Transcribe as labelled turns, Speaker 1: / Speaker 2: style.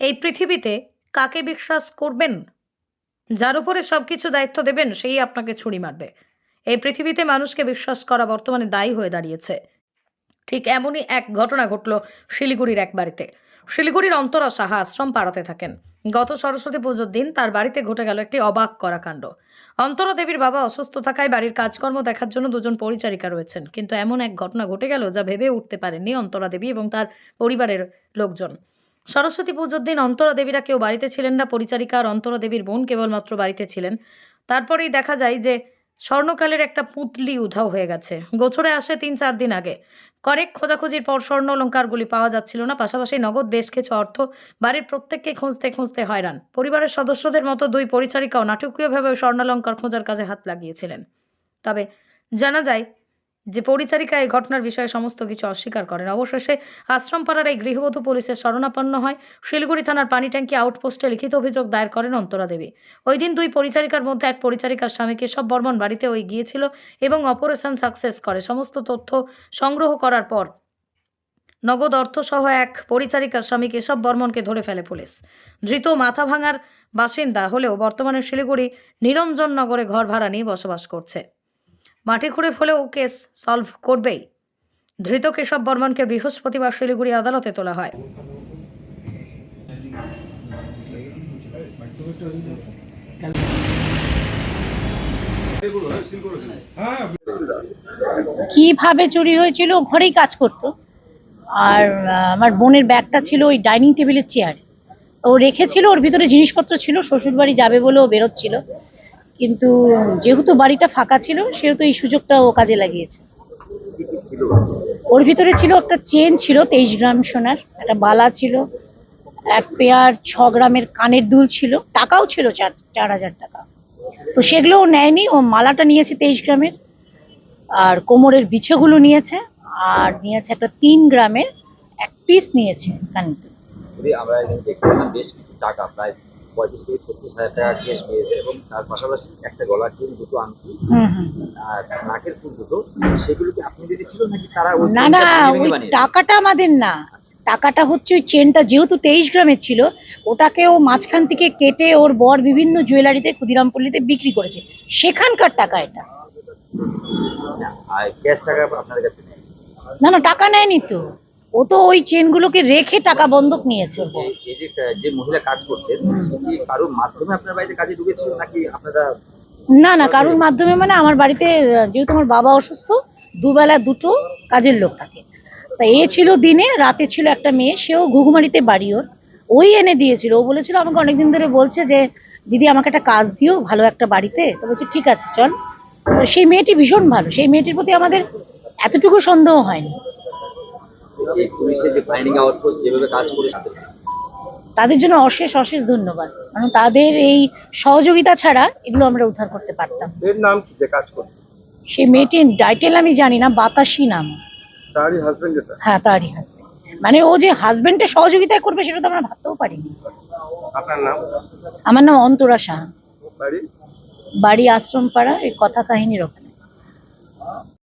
Speaker 1: এই পৃথিবীতে কাকে বিশ্বাস করবেন? যার উপরে সব কিছু দায়িত্ব দেবেন, সেই আপনাকে ছুরি মারবে। এই পৃথিবীতে মানুষকে বিশ্বাস করা বর্তমানে দায়ী হয়ে দাঁড়িয়েছে। ঠিক এমনই এক ঘটনা ঘটল শিলিগুড়ির এক বাড়িতে। শিলিগুড়ির অন্তরা সাহা আশ্রম পাড়াতে থাকেন। গত সরস্বতী পুজোর দিন তার বাড়িতে ঘটে গেল একটি অবাক করা কাণ্ড অন্তরা দেবীর বাবা অসুস্থ থাকায় বাড়ির কাজকর্ম দেখার জন্য দুজন পরিচারিকা রয়েছেন, কিন্তু এমন এক ঘটনা ঘটে গেল যা ভেবে উঠতে পারেননি অন্তরা দেবী এবং তার পরিবারের লোকজন। সরস্বতী পুজোর দিন অন্তরা দেবীরা কেউ বাড়িতে ছিলেন না, পরিচারিকা আর অন্তরা দেবীর বোন কেবলমাত্র বাড়িতে ছিলেন। তারপরেই দেখা যায় যে স্বর্ণকালের একটা পুঁতলি উধাও হয়ে গেছে। গোছরে আসে তিন চার দিন আগে। কয়েক খোঁজাখুঁজির পর স্বর্ণ অলঙ্কারগুলি পাওয়া যাচ্ছিল না, পাশাপাশি নগদ বেশ কিছু অর্থ বাড়ির প্রত্যেককে খুঁজতে খুঁজতে হয়রান। পরিবারের সদস্যদের মতো দুই পরিচারিকাও নাটকীয়ভাবে স্বর্ণালঙ্কার খোঁজার কাজে হাত লাগিয়েছিলেন। তবে জানা যায় যে পরিচারিকা এই ঘটনার বিষয়ে সমস্ত কিছু অস্বীকার করেন। অবশেষে আশ্রমপাড়ার এই গৃহবধূ পুলিশের শরণাপন্ন হয়। শিলিগুড়ি থানার পানি ট্যাঙ্কি আউটপোস্টে লিখিত অভিযোগ দায়ের করেন অন্তরা দেবী। ওই দিন দুই পরিচারিকার মধ্যে এক পরিচারিকার স্বামী কেশব বর্মন বাড়িতে ওই গিয়েছিল এবং অপারেশন সাকসেস করে। সমস্ত তথ্য সংগ্রহ করার পর নগদ অর্থসহ এক পরিচারিকার স্বামী কেশব বর্মনকে ধরে ফেলে পুলিশ। ধৃত মাথা ভাঙার বাসিন্দা হলেও বর্তমানে শিলিগুড়ি নিরঞ্জননগরে ঘর ভাড়া নিয়ে বসবাস করছে। মাটি খুঁড়ে ফলেও কেস সলভ করবেই। ধৃত কেশব বর্মনকে বৃহস্পতিবার শিলিগুড়ি আদালতে তোলা হয়।
Speaker 2: কীভাবে চুরি হয়েছিল? ঘরেই কাজ করতো। আর আমার বোনের ব্যাগটা ছিল ওই ডাইনিং টেবিলের চেয়ার। ও রেখেছিল, ওর ভিতরে জিনিসপত্র ছিল, শ্বশুরবাড়ি যাবে বলে ও বেরোচ্ছিল। কিন্তু যেহেতু বাড়িটা ফাঁকা ছিল, সেহেতু এই সুযোগটা ও কাজে লাগিয়েছে। ওর ভিতরে ছিল একটা চেন ছিল, তেইশ গ্রাম সোনার, একটা বালা ছিল, এক পেয়ার ছ গ্রামের কানের দুল ছিল, টাকাও ছিল চার চার হাজার টাকা। তো সেগুলো ও নেয়নি, ও মালাটা নিয়েছে তেইশ গ্রামের, আর কোমরের বিছেগুলো নিয়েছে, আর নিয়েছে একটা তিন গ্রামের এক পিস নিয়েছে
Speaker 3: যদি আমরা দেখতে পেলাম বেশ কিছু টাকা প্রায় পঁয়ত্রিশ থেকে ছত্রিশ হাজার টাকা কেস পেয়েছে এবং তার পাশাপাশি একটা গলার চেন দুটো আংটি আর নাকের ফুল দুটো। সেগুলো কি আপনি দিয়েছিল নাকি তারা
Speaker 2: না না ওই টাকাটা আমাদের না। টাকাটা হচ্ছে ওই চেনটা যেহেতু তেইশ গ্রামের ছিল ওটাকে ও মাঝখান থেকে কেটে ওর বর বিভিন্ন জুয়েলারিতে ক্ষুদিরামপল্লিতে বিক্রি করেছে। সেখানকার টাকা এটা।
Speaker 3: ক্যাশ টাকা আপনাদের কাছে নেই।
Speaker 2: না না টাকা নেয়নি তো। ও তো ওই চেনগুলোকে রেখে টাকা বন্ধক নিয়েছে।
Speaker 3: এই- যে যে মহিলা কাজ করতেন কারোর মাধ্যমে আপনার বাড়িতে কাজে ঢুকেছিল নাকি আপনারা
Speaker 2: না না কারোর মাধ্যমে মানে আমার বাড়িতে যেহেতু আমার বাবা অসুস্থ দুবেলা দুটো কাজের লোক থাকে। তা এ ছিল দিনে রাতে ছিল একটা মেয়ে সেও ঘুঘুমারিতে বাড়ি ওর। ওই এনে দিয়েছিল। ও বলেছিল আমাকে অনেকদিন ধরে বলছে যে দিদি আমাকে একটা কাজ দিও ভালো একটা বাড়িতে। তো বলছে ঠিক আছে চল। তো সেই মেয়েটি ভীষণ ভালো। সেই মেয়েটির প্রতি আমাদের এতটুকু সন্দেহ হয়নি।
Speaker 3: এই পুলিশের যে ফাইন্ডিং আউটপোস্ট যেভাবে কাজ করেছে
Speaker 2: তাদের জন্য অশেষ অশেষ ধন্যবাদ। কারণ তাদের এই সহযোগিতা ছাড়া এগুলো আমরা উদ্ধার করতে পারতাম
Speaker 4: এর নাম কি যে কাজ করছে
Speaker 2: সেই মেয়েটির টাইটেল আমি জানি না বাতাসি নাম।
Speaker 4: তারই হাজবেন্ড যেটা
Speaker 2: হ্যাঁ তারই হাজবেন্ড মানে ও যে হাজবেন্ডের সহযোগিতা করবে সেটা তো আমরা ভাবতেও পারিনি।
Speaker 4: আপনার নাম?
Speaker 2: আমার নাম অন্তরা সাহা।
Speaker 4: বাড়ি?
Speaker 2: বাড়ি আশ্রম পাড়া এই কথা কাহিনীর ওখানে।